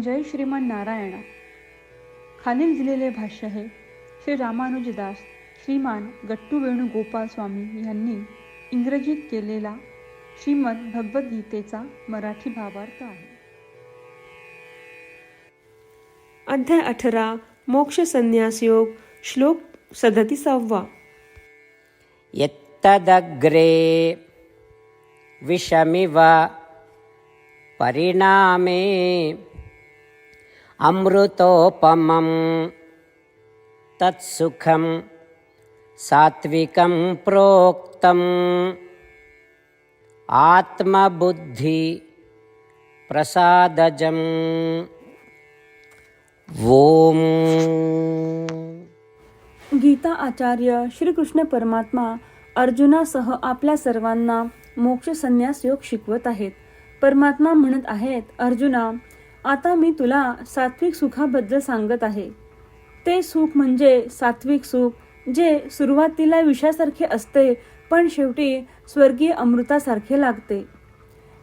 जय श्रीमान नारायणा. खालील दिलेले भाष्य हे श्री रामानुजदास श्रीमान गट्टू वेणुगोपाल स्वामी यांनी इंग्रजीत केलेला श्रीमद भगवद्गीतेचा मराठी भावार्थ आहे. अध्याय अठरा मोक्ष संन्यास योग श्लोक सदतीसावा. यत्तदग्रे विषमिव परिणामे अमृतोपमं तत्सुखं सात्विकं प्रोक्तम् आत्मबुद्धि प्रसादजम् ॐ गीता आचार्य श्रीकृष्ण परमात्मा अर्जुनासह आपल्या सर्वांना मोक्ष संन्यास योग शिकवत आहेत. परमात्मा म्हणत आहेत अर्जुना आता मी तुला सात्विक सुखाबद्दल सांगत आहे. ते सुख म्हणजे सात्विक सुख जे सुरुवातीला विषासारखे असते पण शेवटी स्वर्गीय अमृतासारखे लागते.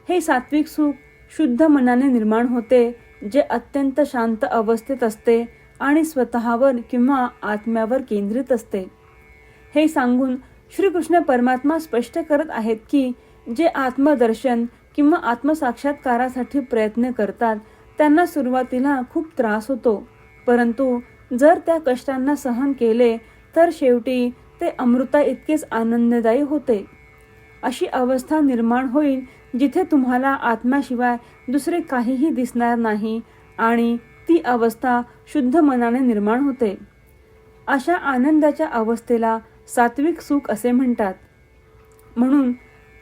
हे सात्विक सुख शुद्ध मनाने निर्माण होते जे अत्यंत शांत अवस्थेत असते आणि स्वतःवर किंवा आत्म्यावर केंद्रित असते. हे सांगून श्रीकृष्ण परमात्मा स्पष्ट करत आहेत की जे आत्मदर्शन किंवा आत्मसाक्षात्कारासाठी प्रयत्न करतात त्यांना सुरुवातीला खूप त्रास होतो. परंतु जर त्या कष्टांना सहन केले तर शेवटी ते अमृता इतकेच आनंददायी होते. अशी अवस्था निर्माण होईल जिथे तुम्हाला आत्म्याशिवाय दुसरे काहीही दिसणार नाही आणि ती अवस्था शुद्ध मनाने निर्माण होते. अशा आनंदाच्या अवस्थेला सात्विक सुख असे म्हणतात. म्हणून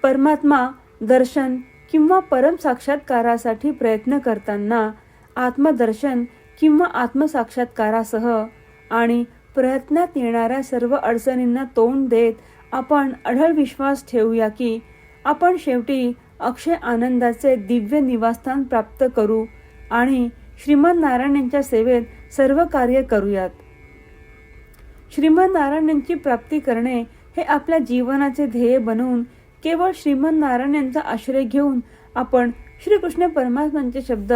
परमात्मा दर्शन किंवा परम साक्षात्कारासाठी प्रयत्न करताना आत्मदर्शन किंवा आत्मसाक्षात्कारासह आणि प्रयत्नात येणाऱ्या सर्व अडचणींना तोंड देत आपण अढळ विश्वास ठेवूया की आपण शेवटी अक्षय आनंदाचे दिव्य निवासस्थान प्राप्त करू आणि श्रीमद नारायणांच्या सेवेत सर्व कार्य करूयात. श्रीमद नारायणांची प्राप्ती करणे हे आपल्या जीवनाचे ध्येय बनवून केवळ श्रीमद नारायण यांचा आश्रय घेऊन आपण श्रीकृष्ण परमात्म्यांचे शब्द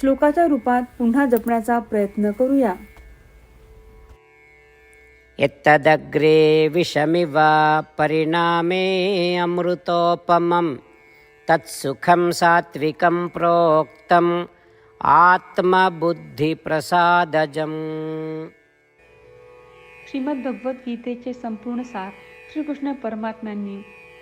श्लोकाच्या रूपात पुन्हा जपण्याचा प्रयत्न करूया. यत्तदग्रे विषमिव परिणामे अमृतोपमं तत्सुखं सात्विकं प्रोक्तम्। आत्मबुद्धिप्रसादजम्। श्रीमद भगवद्गीतेचे संपूर्ण सार श्रीकृष्ण परमात्म्यांनी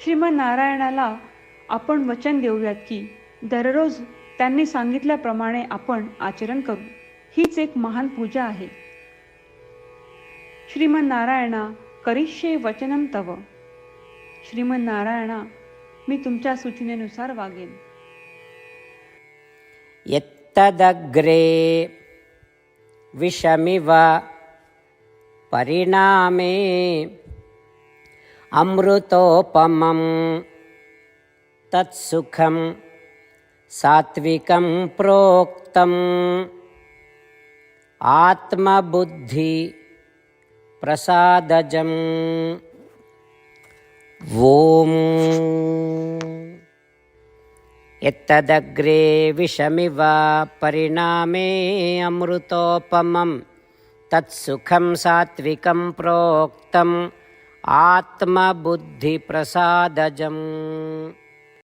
श्रीमद नारायणाला आपण वचन देऊयात की दररोज त्यांनी सांगितल्याप्रमाणे आपण आचरण करू. हीच एक महान पूजा आहे. श्रीमद नारायणा करिष्ये वचनम तव. श्रीमद नारायणा मी तुमच्या सूचनेनुसार वागेन. यत्तदग्रे विषमिव परिणामे अमृतोपमं तत्सुखं सात्विकं प्रोक्तम् आत्मबुद्धिप्रसादजम् ॐ यत्तदग्रे विषमिव परिणामे अमृतोपमं तत्सुखं सात्विकं प्रोक्तम् आत्मबुद्धिप्रसादजम्।